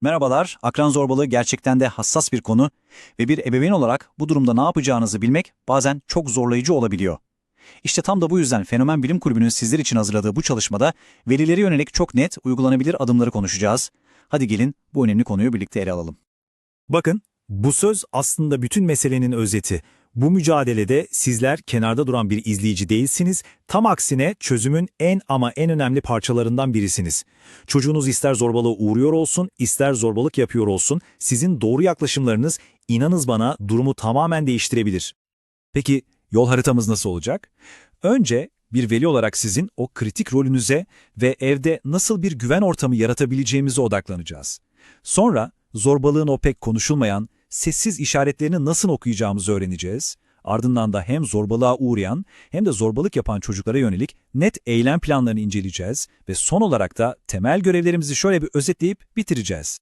Merhabalar, akran zorbalığı gerçekten de hassas bir konu ve bir ebeveyn olarak bu durumda ne yapacağınızı bilmek bazen çok zorlayıcı olabiliyor. İşte tam da bu yüzden Fenomen Bilim Kulübü'nün sizler için hazırladığı bu çalışmada velilere yönelik çok net, uygulanabilir adımları konuşacağız. Hadi gelin bu önemli konuyu birlikte ele alalım. Bakın, bu söz aslında bütün meselenin özeti. Bu mücadelede sizler kenarda duran bir izleyici değilsiniz, tam aksine çözümün en ama en önemli parçalarından birisiniz. Çocuğunuz ister zorbalığa uğruyor olsun, ister zorbalık yapıyor olsun, sizin doğru yaklaşımlarınız, inanız bana, durumu tamamen değiştirebilir. Peki yol haritamız nasıl olacak? Önce bir veli olarak sizin o kritik rolünüze ve evde nasıl bir güven ortamı yaratabileceğimize odaklanacağız. Sonra zorbalığın o pek konuşulmayan, sessiz işaretlerini nasıl okuyacağımızı öğreneceğiz. Ardından da hem zorbalığa uğrayan hem de zorbalık yapan çocuklara yönelik net eylem planlarını inceleyeceğiz ve son olarak da temel görevlerimizi şöyle bir özetleyip bitireceğiz.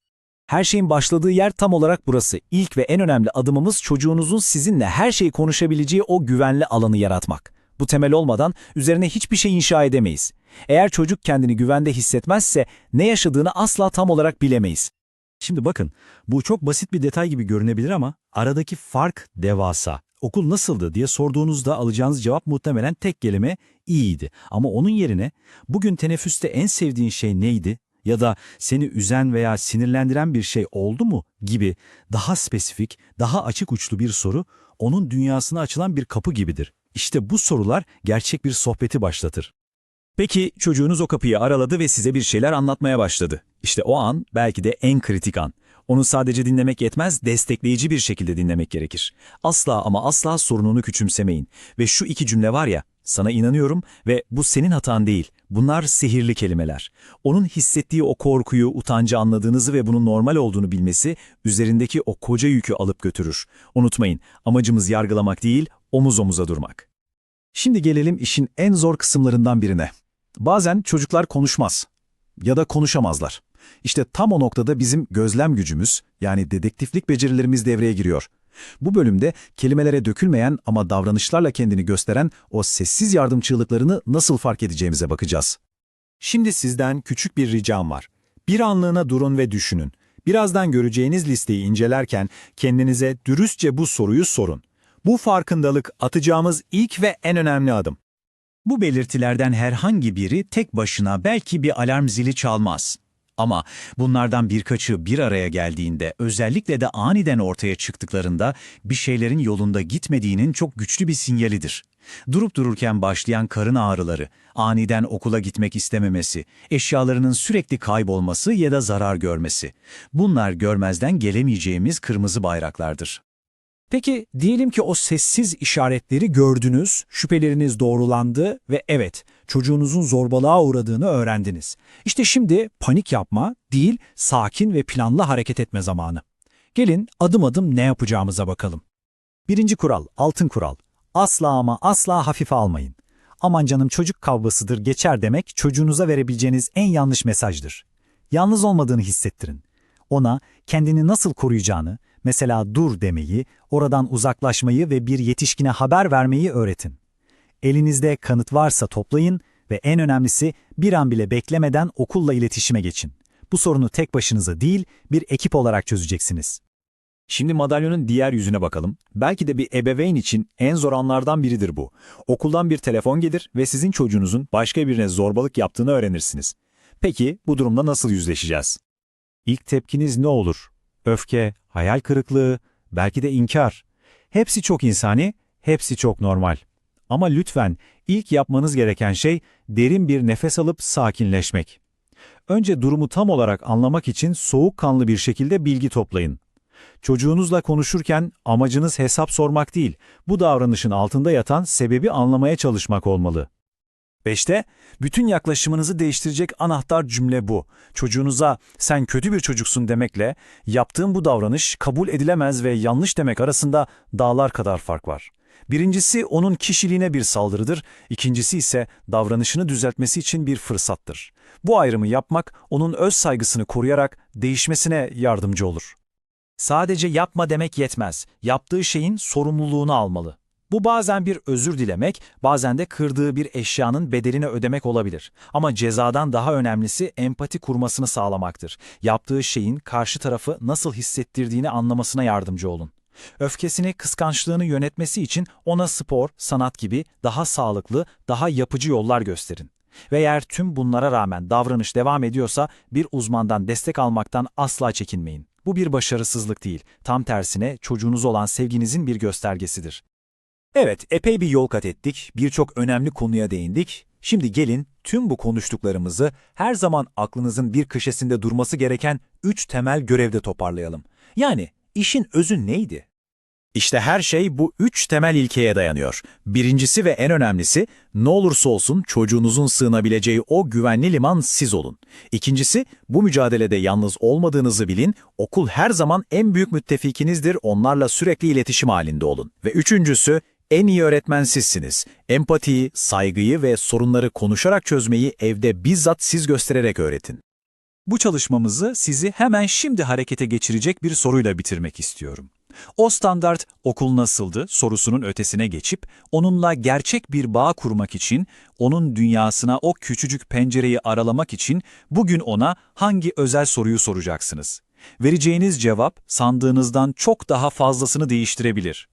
Her şeyin başladığı yer tam olarak burası. İlk ve en önemli adımımız çocuğunuzun sizinle her şeyi konuşabileceği o güvenli alanı yaratmak. Bu temel olmadan üzerine hiçbir şey inşa edemeyiz. Eğer çocuk kendini güvende hissetmezse ne yaşadığını asla tam olarak bilemeyiz. Şimdi bakın, bu çok basit bir detay gibi görünebilir ama aradaki fark devasa. Okul nasıldı diye sorduğunuzda alacağınız cevap muhtemelen tek kelime iyiydi. Ama onun yerine bugün teneffüste en sevdiğin şey neydi ya da seni üzen veya sinirlendiren bir şey oldu mu gibi daha spesifik, daha açık uçlu bir soru onun dünyasına açılan bir kapı gibidir. İşte bu sorular gerçek bir sohbeti başlatır. Peki çocuğunuz o kapıyı araladı ve size bir şeyler anlatmaya başladı. İşte o an belki de en kritik an. Onu sadece dinlemek yetmez, destekleyici bir şekilde dinlemek gerekir. Asla ama asla sorununu küçümsemeyin. Ve şu iki cümle var ya, sana inanıyorum ve bu senin hatan değil. Bunlar sihirli kelimeler. Onun hissettiği o korkuyu, utancı anladığınızı ve bunun normal olduğunu bilmesi üzerindeki o koca yükü alıp götürür. Unutmayın, amacımız yargılamak değil, omuz omuza durmak. Şimdi gelelim işin en zor kısımlarından birine. Bazen çocuklar konuşmaz ya da konuşamazlar. İşte tam o noktada bizim gözlem gücümüz yani dedektiflik becerilerimiz devreye giriyor. Bu bölümde kelimelere dökülmeyen ama davranışlarla kendini gösteren o sessiz yardım çığlıklarını nasıl fark edeceğimize bakacağız. Şimdi sizden küçük bir ricam var. Bir anlığına durun ve düşünün. Birazdan göreceğiniz listeyi incelerken kendinize dürüstçe bu soruyu sorun. Bu farkındalık atacağımız ilk ve en önemli adım. Bu belirtilerden herhangi biri tek başına belki bir alarm zili çalmaz. Ama bunlardan birkaçı bir araya geldiğinde, özellikle de aniden ortaya çıktıklarında bir şeylerin yolunda gitmediğinin çok güçlü bir sinyalidir. Durup dururken başlayan karın ağrıları, aniden okula gitmek istememesi, eşyalarının sürekli kaybolması ya da zarar görmesi. Bunlar görmezden gelemeyeceğimiz kırmızı bayraklardır. Peki diyelim ki o sessiz işaretleri gördünüz, şüpheleriniz doğrulandı ve evet çocuğunuzun zorbalığa uğradığını öğrendiniz. İşte şimdi panik yapma değil sakin ve planlı hareket etme zamanı. Gelin adım adım ne yapacağımıza bakalım. Birinci kural, altın kural. Asla ama asla hafife almayın. Aman canım çocuk kavgasıdır geçer demek çocuğunuza verebileceğiniz en yanlış mesajdır. Yalnız olmadığını hissettirin. Ona kendini nasıl koruyacağını, mesela dur demeyi, oradan uzaklaşmayı ve bir yetişkine haber vermeyi öğretin. Elinizde kanıt varsa toplayın ve en önemlisi bir an bile beklemeden okulla iletişime geçin. Bu sorunu tek başınıza değil, bir ekip olarak çözeceksiniz. Şimdi madalyonun diğer yüzüne bakalım. Belki de bir ebeveyn için en zor anlardan biridir bu. Okuldan bir telefon gelir ve sizin çocuğunuzun başka birine zorbalık yaptığını öğrenirsiniz. Peki bu durumda nasıl yüzleşeceğiz? İlk tepkiniz ne olur? Öfke, hayal kırıklığı, belki de inkar. Hepsi çok insani, hepsi çok normal. Ama lütfen ilk yapmanız gereken şey derin bir nefes alıp sakinleşmek. Önce durumu tam olarak anlamak için soğukkanlı bir şekilde bilgi toplayın. Çocuğunuzla konuşurken amacınız hesap sormak değil, bu davranışın altında yatan sebebi anlamaya çalışmak olmalı. 5'te bütün yaklaşımınızı değiştirecek anahtar cümle bu. Çocuğunuza sen kötü bir çocuksun demekle yaptığın bu davranış kabul edilemez ve yanlış demek arasında dağlar kadar fark var. Birincisi onun kişiliğine bir saldırıdır, ikincisi ise davranışını düzeltmesi için bir fırsattır. Bu ayrımı yapmak onun öz saygısını koruyarak değişmesine yardımcı olur. Sadece yapma demek yetmez. Yaptığı şeyin sorumluluğunu almalı. Bu bazen bir özür dilemek, bazen de kırdığı bir eşyanın bedelini ödemek olabilir. Ama cezadan daha önemlisi empati kurmasını sağlamaktır. Yaptığı şeyin karşı tarafı nasıl hissettirdiğini anlamasına yardımcı olun. Öfkesini, kıskançlığını yönetmesi için ona spor, sanat gibi daha sağlıklı, daha yapıcı yollar gösterin. Ve eğer tüm bunlara rağmen davranış devam ediyorsa bir uzmandan destek almaktan asla çekinmeyin. Bu bir başarısızlık değil, tam tersine çocuğunuz olan sevginizin bir göstergesidir. Evet, epey bir yol kat ettik, birçok önemli konuya değindik. Şimdi gelin tüm bu konuştuklarımızı her zaman aklınızın bir köşesinde durması gereken üç temel görevde toparlayalım. Yani işin özü neydi? İşte her şey bu üç temel ilkeye dayanıyor. Birincisi ve en önemlisi, ne olursa olsun çocuğunuzun sığınabileceği o güvenli liman siz olun. İkincisi, bu mücadelede yalnız olmadığınızı bilin, okul her zaman en büyük müttefikinizdir, onlarla sürekli iletişim halinde olun. Ve üçüncüsü, en iyi öğretmen sizsiniz. Empatiyi, saygıyı ve sorunları konuşarak çözmeyi evde bizzat siz göstererek öğretin. Bu çalışmamızı sizi hemen şimdi harekete geçirecek bir soruyla bitirmek istiyorum. O standart okul nasıldı sorusunun ötesine geçip onunla gerçek bir bağ kurmak için, onun dünyasına o küçücük pencereyi aralamak için bugün ona hangi özel soruyu soracaksınız? Vereceğiniz cevap sandığınızdan çok daha fazlasını değiştirebilir.